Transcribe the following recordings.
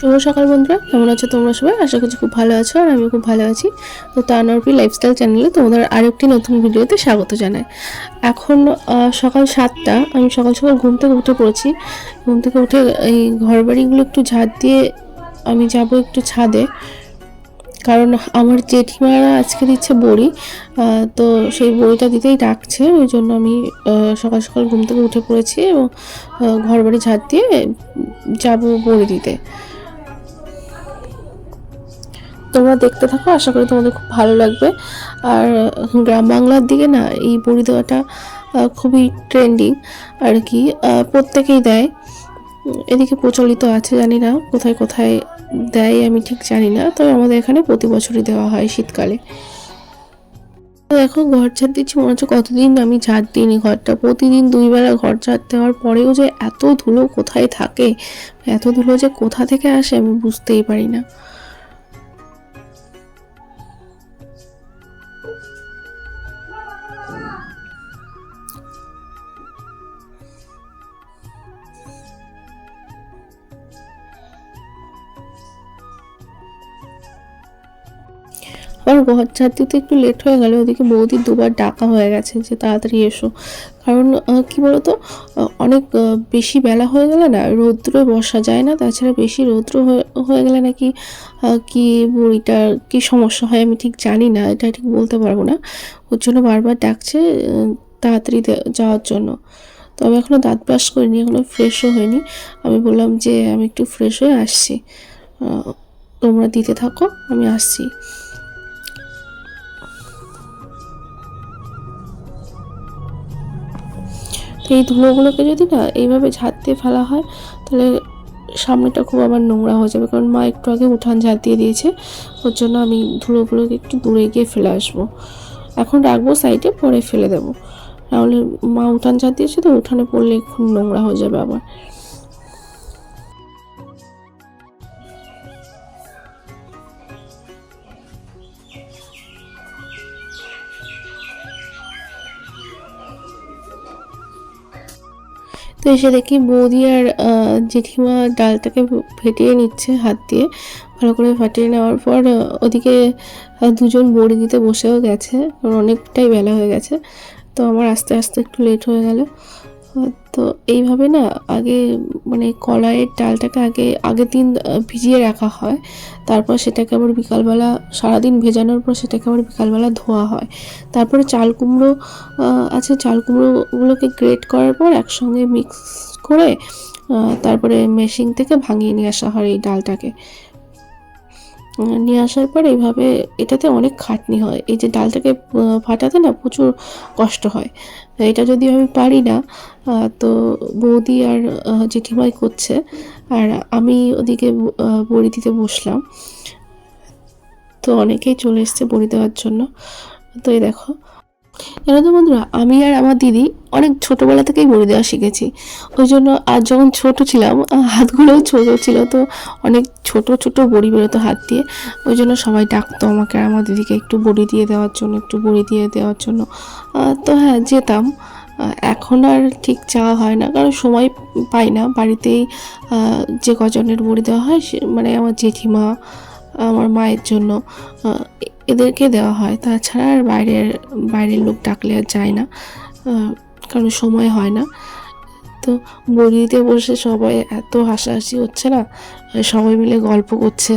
শুভ সকাল বন্ধুরা। কেমন আছো তোমরা সবাই? আশা করছি খুব ভালো আছো আর আমি খুব ভালো আছি। তো তানরপি লাইফস্টাইল চ্যানেলে তোমাদের আরেকটি নতুন ভিডিওতে স্বাগত জানাই। এখন সকাল সাতটা, আমি সকাল সকাল ঘুম থেকে উঠে পড়েছি। ঘুম থেকে উঠে এই ঘর বাড়িগুলো একটু ঝাড় দিয়ে আমি যাব একটু ছাদে। কারণ আমার জেঠিমারা আজকে দিচ্ছে বড়ি তো সেই বড়িটা দিতেই ডাকছে। ওই জন্য আমি সকাল সকাল ঘুম থেকে উঠে পড়েছি এবং ঘর বাড়ি ঝাড় দিয়ে যাব বড়ি দিতে। তোমরা দেখতে থাকো, আশা করি তোমাদের খুব ভালো লাগবে। আর গ্রাম বাংলার দিকে না, এই বড়ি দেওয়াটা খুবই ট্রেন্ডিং আর কি প্রত্যেকেই দেয়। এদিকে প্রচলিত আছে, জানি না, কোথায় কোথায় দেয়, আমি ঠিক জানি না, তবে আমাদের এখানে প্রতি বছরই দেওয়া হয় শীতকালে। দেখো ঘর ঝাড় দিচ্ছি, মনে হচ্ছে কতদিন আমি ঝাড় দিইনি ঘরটা। প্রতিদিন দুই বেলা ঘর ঝাড় দেওয়ার পরেও যে এত ধুলো কোথায় থাকে, এত ধুলো যে কোথা থেকে আসে আমি বুঝতেই পারি না। আমার ঘর ঝাড় দিতে একটু লেট হয়ে গেল, ওদিকে বৌদি দুবার ডাকা হয়ে গেছে যে তাড়াতাড়ি এসো। কারণ কি বলতো অনেক বেশি বেলা হয়ে গেলে না রৌদ্রে বসা যায় না, তাছাড়া বেশি রৌদ্র হয়ে- গেলে নাকি কি বড়িটার কি সমস্যা হয় আমি ঠিক জানি না, এটা ঠিক বলতে পারব না। ওর জন্য বারবার ডাকছে তাড়াতাড়ি যাওয়ার জন্য। তো আমি এখনও দাঁত ব্রাশ করিনি এখনও ফ্রেশও হয়নি। আমি বললাম যে, আমি একটু ফ্রেশ হয়ে আসছি। তোমরা দিতে থাকো, আমি আসছি। এই ধুলোগুলোকে যদি না এইভাবে ঝাঁত দিয়ে ফেলা হয়, তাহলে সামনেটা খুব আবার নোংরা হয়ে যাবে। কারণ মা একটু আগে উঠান ঝাঁট দিয়ে দিয়েছে, ওর জন্য আমি ধুলোগুলোকে একটু দূরে গিয়ে ফেলে আসব। এখন রাখব সাইডে পরে ফেলে দেবো। নাহলে মা উঠান ঝাড় দিয়েছে তো, উঠানে পড়লে খুব নোংরা হয়ে যাবে আবার। তো এসে দেখি বৌদি আর জেঠিমা ডালটাকে ফেটিয়ে নিচ্ছে হাত দিয়ে। ভালো করে ফাটিয়ে নেওয়ার পর ওদিকে দুজন বড়ি দিতে বসেও গেছে। অনেকটাই বেলা হয়ে গেছে। তো আমার আস্তে আস্তে একটু লেট হয়ে গেল। তো এইভাবে না আগে মানে কলাইয়ের ডালটাকে আগে, আগের দিন ভিজিয়ে রাখা হয়। তারপর সেটাকে আবার বিকালবেলা সারাদিন ভেজানোর পর সেটাকে আবার বিকালবেলা ধোয়া হয়। তারপরে চাল কুমড়ো আছে চাল কুমড়োগুলোকে গ্রেট করার পর একসঙ্গে মিক্স করে তারপরে মেশিন থেকে ভাঙিয়ে নিয়ে আসা হয় এই ডালটাকে। নিয়ে আসার পর এইভাবে এটাতে অনেক খাটনি হয়। এই যে ডালটাকে ফাটাতে না প্রচুর কষ্ট হয়। এটা যদি আমি পারি না তো বৌদি আর জেঠিমাই করছে। আর আমি ওদিকে বড়ি দিতে বসলাম। তো অনেকেই চলে এসছে বড়ি দেওয়ার জন্য। তো এই দেখো জানো তো বন্ধুরা, আমি আর আমার দিদি অনেক ছোটবেলা থেকেই বড়ি দেওয়া শিখেছি। ওই জন্য আর যখন ছোট ছিলাম হাতগুলোও ছোট ছিল, তো অনেক ছোট ছোট বড়ি বেরোতো হাত দিয়ে। ওই জন্য সবাই ডাকতো আমাকে আর আমার দিদিকে একটু বড়ি দিয়ে দেওয়ার জন্য, একটু বড়ি দিয়ে দেওয়ার জন্য। তো হ্যাঁ যেতাম। এখন আর ঠিক যাওয়া হয় না, কারণ সময় পাই না। বাড়িতেই যে কজনের বড়ি দেওয়া হয় সে মানে আমার জেঠিমা আমার মায়ের জন্য এদেরকে দেওয়া হয়। তাছাড়া আর বাইরের বাইরের লোক ডাকলে আর যায় না কারণ সময় হয় না। তো বড়িতে বসে সবাই এত হাসাহাসি হচ্ছে না সবাই মিলে গল্প করছে।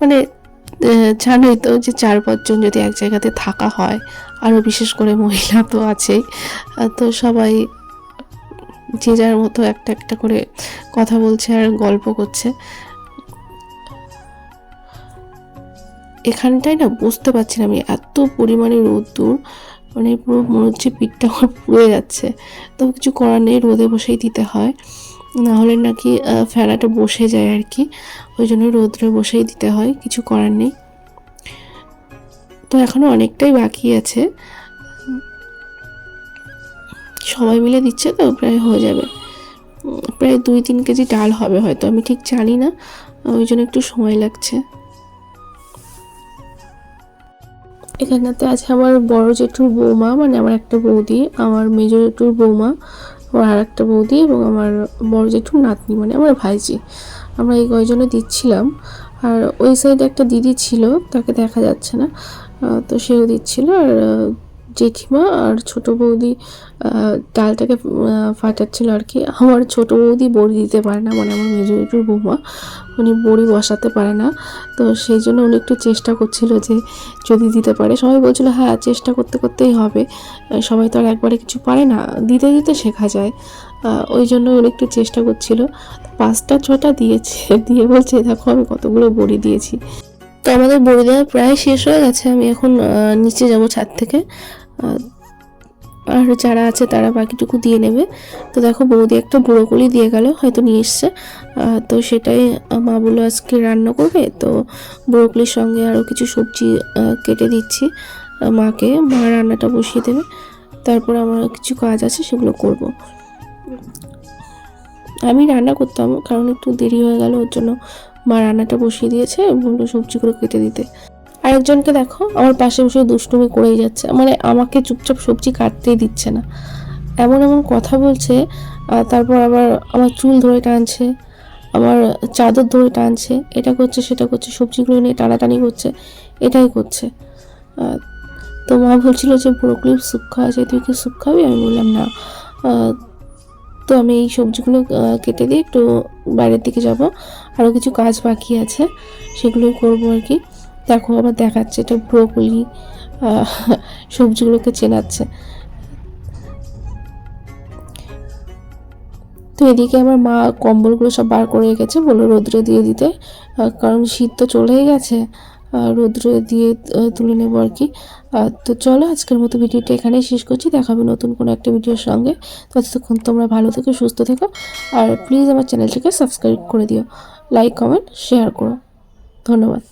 মানে জানোই তো যে চার পাঁচজন যদি এক জায়গাতে থাকা হয় আরও বিশেষ করে মহিলা তো আছেই তো সবাই যে যার মতো একটা একটা করে কথা বলছে আর গল্প করছে। এখানটায় না বুঝতে পারছি না আমি, এত পরিমাণে রোদ্দুর মানে পুরো মনে হচ্ছে পিঠটা আমার পুড়ে যাচ্ছে। তো কিছু করার নেই, রোদে বসেই দিতে হয়। না হলে নাকি ফেনাটা বসে যায় আর কি। ওই জন্য রোদ্রে বসেই দিতে হয়, কিছু করার নেই। তো এখনও অনেকটাই বাকি আছে। সবাই মিলে দিচ্ছে তো, প্রায় হয়ে যাবে। প্রায় দুই তিন কেজি ডাল হবে হয়তো, আমি ঠিক জানি না। ওই জন্য একটু সময় লাগছে। এখানেতে আছে আমার বড় জেঠুর বৌমা মানে আমার একটা বৌদি, আমার মেজো জেঠুর বৌমা, আমার আর একটা বৌদি এবং আমার বড় জেঠুর নাতনি মানে আমার ভাইজি। আমরা এই কয়জনে দিচ্ছিলাম। আর ওই সাইডে একটা দিদি ছিল, তাকে দেখা যাচ্ছে না। তো সেও দিচ্ছিল। আর জেঠিমা আর ছোট বৌদি ডালটাকে ফাটাচ্ছিল আর কি। আমার ছোট বৌদি বড়ি দিতে পারে না মানে আমার মেজরিটির বৌমা। উনি বড়ি বসাতে পারে না। তো সেই জন্য উনি একটু চেষ্টা করছিল যে যদি দিতে পারে। সবাই বলছিল হ্যাঁ চেষ্টা করতে করতেই হবে। সবাই তো আর একবারে কিছু পারে না। দিতে দিতে শেখা যায়। ওই জন্য উনি একটু চেষ্টা করছিল। পাঁচটা, ছটা দিয়েছে, দিয়ে বলছে, দেখো আমি কতগুলো বড়ি দিয়েছি। তো আমাদের বড়ি দেওয়া প্রায় শেষ হয়ে গেছে। আমি এখন নিচে যাব ছাদ থেকে। আর যারা আছে তারা বাকিটুকু দিয়ে নেবে। তো দেখো বৌদি একটা ব্রোকলি দিয়ে গেল, হয়তো নিয়ে এসছে। তো সেটাই মা বলল আজকে রান্না করবে। তো ব্রোকলির সঙ্গে আরও কিছু সবজি কেটে দিচ্ছি মাকে। মা রান্নাটা বসিয়ে দেবে। তারপর আমার কিছু কাজ আছে, সেগুলো করব। আমি রান্না করতাম, কারণ একটু দেরি হয়ে গেল, ওর জন্য মা রান্নাটা বসিয়ে দিয়েছে বলল সবজিগুলো কেটে দিতে। আরেকজনকে দেখো, আমার পাশে বসে দুষ্টুমি করেই যাচ্ছে। মানে আমাকে চুপচাপ সবজি কাটতেই দিচ্ছে না। এমন এমন কথা বলছে তারপর আবার আমার চুল ধরে টানছে, আমার চাদর ধরে টানছে, এটা করছে, সেটা করছে, সবজিগুলো নিয়ে টানাটানি করছে, এটাই করছে। তো মা বলছিল যে ব্রোকলি খাওয়া যায় তুই কি স্যুপ খাবি? আমি বললাম, না। তো আমি এই সবজিগুলো কেটে দিয়ে একটু বাইরের দিকে যাব। আরও কিছু কাজ বাকি আছে, সেগুলোই করব আর কি। দেখো আবার দেখাচ্ছে এটা ব্রোকলি সবজিগুলোকে চেনাচ্ছে। তো এদিকে আমার মা কম্বলগুলো সব বার করে রেখেছে বলে রোদ্রে দিয়ে দিতে কারণ শীত তো চলেই গেছে। রোদ্রে দিয়ে তুলে নেব আর কি। তো চলো, আজকের মতো ভিডিওটা এখানেই শেষ করছি। দেখাবে নতুন কোনো একটা ভিডিওর সঙ্গে। ততক্ষণ তোমরা ভালো থেকো, সুস্থ থেকো। আর প্লিজ আমার চ্যানেলটিকে সাবস্ক্রাইব করে দিও। লাইক কমেন্ট শেয়ার করো। ধন্যবাদ।